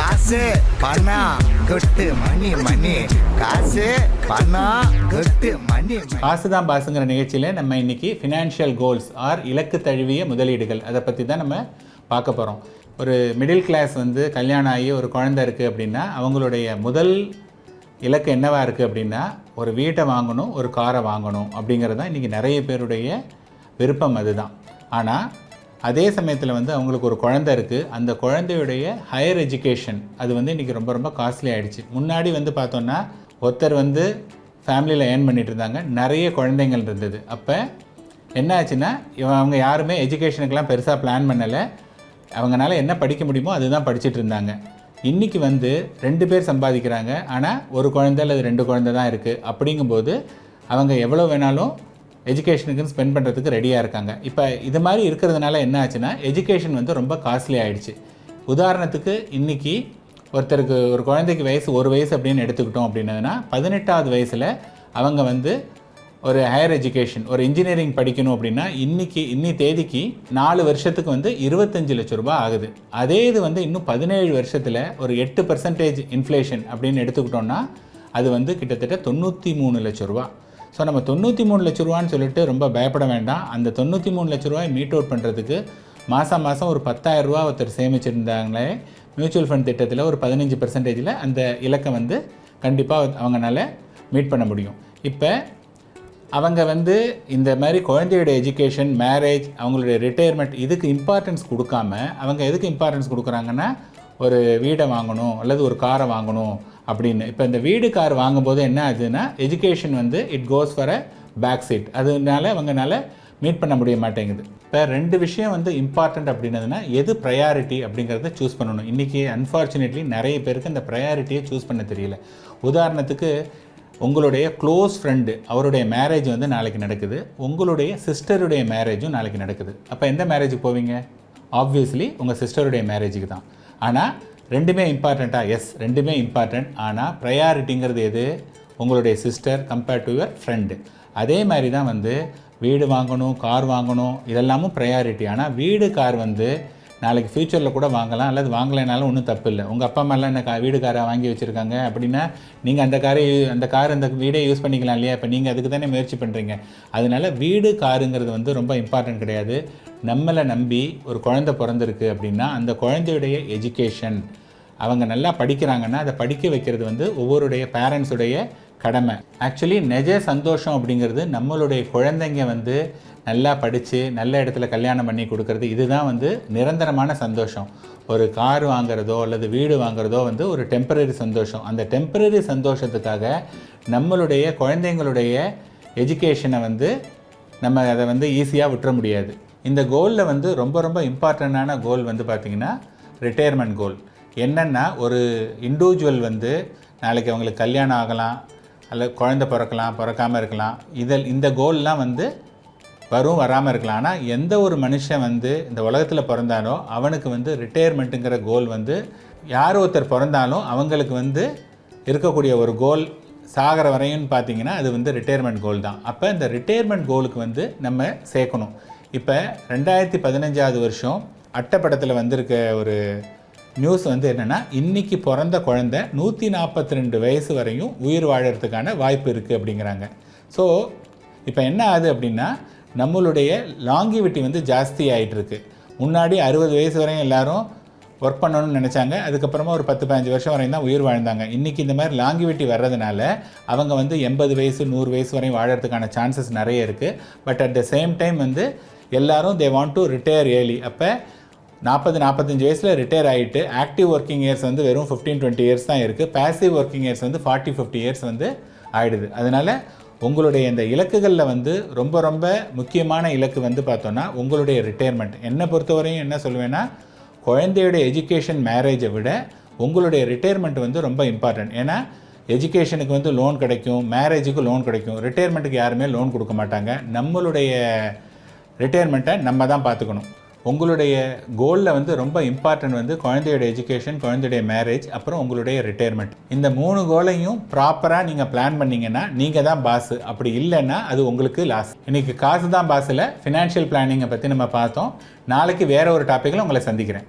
காசு பணம் கொட்டு மணி மணி. காசு பணம் கொட்டு மணி காசு தான் பாசுங்கிற நிகழ்ச்சியில் நம்ம இன்னைக்கு ஃபினான்ஷியல் கோல்ஸ் ஆர் இலக்கு தழுவிய முதலீடுகள். அதை பற்றி தான் நம்ம பார்க்க போகிறோம் ஒரு மிடில் கிளாஸ் வந்து கல்யாணம் ஆகி ஒரு குழந்தை இருக்குது அப்படின்னா அவங்களுடைய முதல் இலக்கு என்னவாக இருக்குது அப்படின்னா ஒரு வீட்டை வாங்கணும் ஒரு காரை வாங்கணும் அப்படிங்கிறது தான் இன்றைக்கி நிறைய பேருடைய விருப்பம் அதுதான். ஆனால் அதே சமயத்தில் வந்து அவங்களுக்கு ஒரு குழந்தை இருக்குது அந்த குழந்தையுடைய ஹையர் எஜுகேஷன் அது வந்து இன்றைக்கி ரொம்ப ரொம்ப காஸ்ட்லி ஆகிடுச்சு முன்னாடி வந்து பார்த்தோன்னா ஒருத்தர் வந்து ஃபேமிலியில் ஏர்ன் பண்ணிட்டு இருந்தாங்க. நிறைய குழந்தைங்கள் இருந்தது. அப்போ என்ன ஆச்சுன்னா இவன் அவங்க யாருமே எஜுகேஷனுக்கெலாம் பெருசாக பிளான் பண்ணலை. அவங்களால என்ன படிக்க முடியுமோ அதுதான் படிச்சுட்டு இருந்தாங்க. இன்றைக்கி வந்து ரெண்டு பேர் சம்பாதிக்கிறாங்க. ஆனால் ஒரு குழந்தை அல்லது ரெண்டு குழந்தை தான் இருக்குது அப்படிங்கும்போது அவங்க எவ்வளோ வேணாலும் எஜுகேஷனுக்குன்னு ஸ்பெண்ட் பண்ணுறதுக்கு ரெடியாக இருக்காங்க. இப்போ இது மாதிரி இருக்கிறதுனால என்ன ஆச்சுன்னா எஜுகேஷன் வந்து ரொம்ப காஸ்ட்லி ஆகிடுச்சு உதாரணத்துக்கு இன்றைக்கி ஒருத்தருக்கு ஒரு குழந்தைக்கு வயசு ஒரு வயசு அப்படின்னு எடுத்துக்கிட்டோம் அப்படின்னதுன்னா பதினெட்டாவது வயசில் அவங்க வந்து ஒரு ஹையர் எஜுகேஷன் ஒரு இன்ஜினியரிங் படிக்கணும் அப்படின்னா இன்றைக்கி இன்னி தேதிக்கு நாலு வருஷத்துக்கு வந்து இருபத்தஞ்சு லட்ச ரூபா ஆகுது. அதே இது வந்து இன்னும் பதினேழு வருஷத்தில் ஒரு எட்டு பர்சன்டேஜ் இன்ஃப்ளேஷன் அப்படின்னு எடுத்துக்கிட்டோம்னா அது வந்து கிட்டத்தட்ட தொண்ணூற்றி மூணு லட்ச ரூபா ஸோ நம்ம தொண்ணூற்றி மூணு லட்ச ரூபான்னு சொல்லிட்டு ரொம்ப பயப்பட வேண்டாம். அந்த தொண்ணூற்றி மூணு லட்ச ரூபாய் மீட் அவுட் பண்ணுறதுக்கு மாதம் மாதம் ஒரு 10000 ரூபா ஒருத்தர் சேமிச்சிருந்தாங்களே மியூச்சுவல் ஃபண்ட் திட்டத்தில் ஒரு பதினஞ்சு பர்சன்டேஜில் அந்த இலக்கை வந்து கண்டிப்பாக அவங்கனால மீட் பண்ண முடியும். இப்போ அவங்க வந்து இந்த மாதிரி குழந்தையோட எஜுகேஷன் மேரேஜ் அவங்களுடைய ரிட்டையர்மெண்ட் இதுக்கு இம்பார்ட்டன்ஸ் கொடுக்காம அவங்க எதுக்கு இம்பார்ட்டன்ஸ் கொடுக்குறாங்கன்னா ஒரு வீடை வாங்கணும் அல்லது ஒரு காரை வாங்கணும் அப்படின்னு. இப்போ இந்த வீடு கார் வாங்கும்போது என்ன ஆகுதுன்னா எஜுகேஷன் வந்து it goes for a back seat அதனால அவங்கனால மீட் பண்ண முடிய மாட்டேங்குது. இப்போ ரெண்டு விஷயம் வந்து இம்பார்ட்டண்ட் அப்படின்னதுன்னா எது ப்ரையாரிட்டி அப்படிங்கிறத சூஸ் பண்ணணும். இன்றைக்கி அன்ஃபார்ச்சுனேட்லி நிறைய பேருக்கு இந்த ப்ரையாரிட்டியை சூஸ் பண்ண தெரியல. உதாரணத்துக்கு உங்களுடைய க்ளோஸ் ஃப்ரெண்டு அவருடைய மேரேஜ் வந்து நாளைக்கு நடக்குது. உங்களுடைய சிஸ்டருடைய மேரேஜும் நாளைக்கு நடக்குது. அப்போ எந்த மேரேஜுக்கு போவீங்க? ஆப்வியஸ்லி உங்கள் சிஸ்டருடைய மேரேஜுக்கு தான். ஆனால் ரெண்டுமே இம்பார்ட்டண்ட்டா எஸ் ரெண்டுமே இம்பார்ட்டண்ட் ஆனால் ப்ரையாரிட்டிங்கிறது எது? உங்களுடைய sister compared to your friend அதே மாதிரி தான் வந்து வீடு வாங்கணும் கார் வாங்கணும் இதெல்லாமும் ப்ரையாரிட்டி ஆனால் வீடு கார் வந்து நாளைக்கு ஃப்யூச்சரில் கூட வாங்கலாம் அல்லது வாங்கலைனாலும் ஒன்றும் தப்பு இல்லை உங்கள் அப்பா அம்மாலாம் என்ன கா வீடு காரை வாங்கி வச்சுருக்காங்க அப்படின்னா நீங்கள் அந்த காரை அந்த கார் அந்த வீடே யூஸ் பண்ணிக்கலாம் இல்லையா? இப்போ நீங்கள் அதுக்கு தானே முயற்சி பண்ணுறீங்க அதனால வீடு காருங்கிறது வந்து ரொம்ப இம்பார்ட்டன்ட் கிடையாது. நம்மளை நம்பி ஒரு குழந்தை பிறந்திருக்கு அப்படின்னா அந்த குழந்தையுடைய எஜுகேஷன் அவங்க நல்லா படிக்கிறாங்கன்னா அதை படிக்க வைக்கிறது வந்து ஒவ்வொருடைய பேரண்ட்ஸுடைய கடமை. ஆக்சுவலி நிஜ சந்தோஷம் அப்படிங்கிறது நம்மளுடைய குழந்தைங்க வந்து நல்லா படித்து நல்ல இடத்துல கல்யாணம் பண்ணி கொடுக்கறது இதுதான் வந்து நிரந்தரமான சந்தோஷம். ஒரு கார் வாங்குறதோ அல்லது வீடு வாங்குறதோ வந்து ஒரு டெம்பரரி சந்தோஷம். அந்த டெம்பரரி சந்தோஷத்துக்காக நம்மளுடைய குழந்தைங்களுடைய எஜுகேஷனை வந்து நம்ம அதை வந்து ஈஸியாக விட்டுற முடியாது. இந்த கோலில் வந்து ரொம்ப ரொம்ப இம்பார்ட்டண்ட்டான கோல் வந்து பார்த்திங்கன்னா ரிட்டையர்மெண்ட் கோல் என்னென்னா ஒரு இண்டிவிஜுவல் வந்து நாளைக்கு அவங்களுக்கு கல்யாணம் ஆகலாம் அல்லது குழந்த பிறக்கலாம் பிறக்காமல் இருக்கலாம். இதில் இந்த கோல்லாம் வந்து வரும் வராமல் இருக்கலாம். ஆனால் எந்த ஒரு மனுஷன் வந்து இந்த உலகத்தில் பிறந்தானோ அவனுக்கு வந்து ரிட்டையர்மெண்ட்டுங்கிற கோல் வந்து யார் ஒருத்தர் பிறந்தாலும் அவங்களுக்கு வந்து இருக்கக்கூடிய ஒரு கோல் சாகிற வரையும் பார்த்தீங்கன்னா அது வந்து ரிட்டையர்மெண்ட் கோல் தான். அப்போ இந்த ரிட்டையர்மெண்ட் கோலுக்கு வந்து நம்ம சேர்க்கணும். இப்போ ரெண்டாயிரத்தி பதினஞ்சாவது வருஷம் அட்டப்படத்தில் வந்திருக்க ஒரு நியூஸ் வந்து என்னென்னா இன்றைக்கி பிறந்த குழந்தை நூற்றி நாற்பத்தி ரெண்டு வயசு வரையும் உயிர் வாழறதுக்கான வாய்ப்பு இருக்குது அப்படிங்கிறாங்க. ஸோ இப்போ என்ன ஆகுது அப்படின்னா நம்மளுடைய லாங்கிவிட்டி வந்து ஜாஸ்தி ஆகிட்டுருக்கு முன்னாடி அறுபது வயசு வரையும் எல்லாரும் ஒர்க் பண்ணணும்னு நினச்சாங்க. அதுக்கப்புறமா ஒரு பத்து பதினஞ்சு வருஷம் வரையும் தான் உயிர் வாழ்ந்தாங்க. இன்றைக்கி இந்த மாதிரி லாங்கிவிட்டி வர்றதுனால அவங்க வந்து எண்பது வயசு நூறு வயசு வரையும் வாழறதுக்கான சான்சஸ் நிறைய இருக்குது but at the same time வந்து எல்லாரும் they want to retire early அப்போ நாற்பது நாற்பத்தஞ்சு வயசில் ரிட்டையர் ஆகிட்டு ஆக்டிவ் ஒர்க்கிங் இயர்ஸ் வந்து வெறும் ஃபிஃப்டீன் டுவெண்ட்டி இயர்ஸ் தான் இருக்குது பேசிவ் ஒர்க்கிங் இயர்ஸ் வந்து ஃபார்ட்டி ஃபிஃப்டி இயர்ஸ் வந்து ஆகிடுது அதனால் உங்களுடைய இந்த இலக்குகளில் வந்து ரொம்ப ரொம்ப முக்கியமான இலக்கு வந்து பார்த்தோன்னா உங்களுடைய ரிட்டையர்மெண்ட் என்னை பொறுத்தவரையும் என்ன சொல்லுவேன்னா குழந்தையோட எஜுகேஷன் மேரேஜை விட உங்களுடைய ரிட்டையர்மெண்ட் வந்து ரொம்ப இம்பார்ட்டன்ட் ஏன்னா எஜுகேஷனுக்கு வந்து லோன் கிடைக்கும் மேரேஜுக்கு லோன் கிடைக்கும். ரிட்டையர்மெண்ட்டுக்கு யாருமே லோன் கொடுக்க மாட்டாங்க. நம்மளுடைய ரிட்டையர்மெண்ட்டை நம்ம தான் பார்த்துக்கணும். உங்களுடைய கோலில் வந்து ரொம்ப இம்பார்ட்டன்ட் வந்து குழந்தையோட எஜுகேஷன் குழந்தையுடைய மேரேஜ் அப்புறம் உங்களுடைய ரிட்டையர்மெண்ட் இந்த மூணு கோலையும் ப்ராப்பராக நீங்கள் பிளான் பண்ணிங்கன்னா நீங்கள் தான் பாஸ் அப்படி இல்லைன்னா அது உங்களுக்கு லாஸ் இன்றைக்கி காசு தான் பாஸில் ஃபினான்ஷியல் பிளானிங்கை பற்றி நம்ம பார்த்தோம். நாளைக்கு வேறு ஒரு டாப்பிக்கில் உங்களை சந்திக்கிறேன்.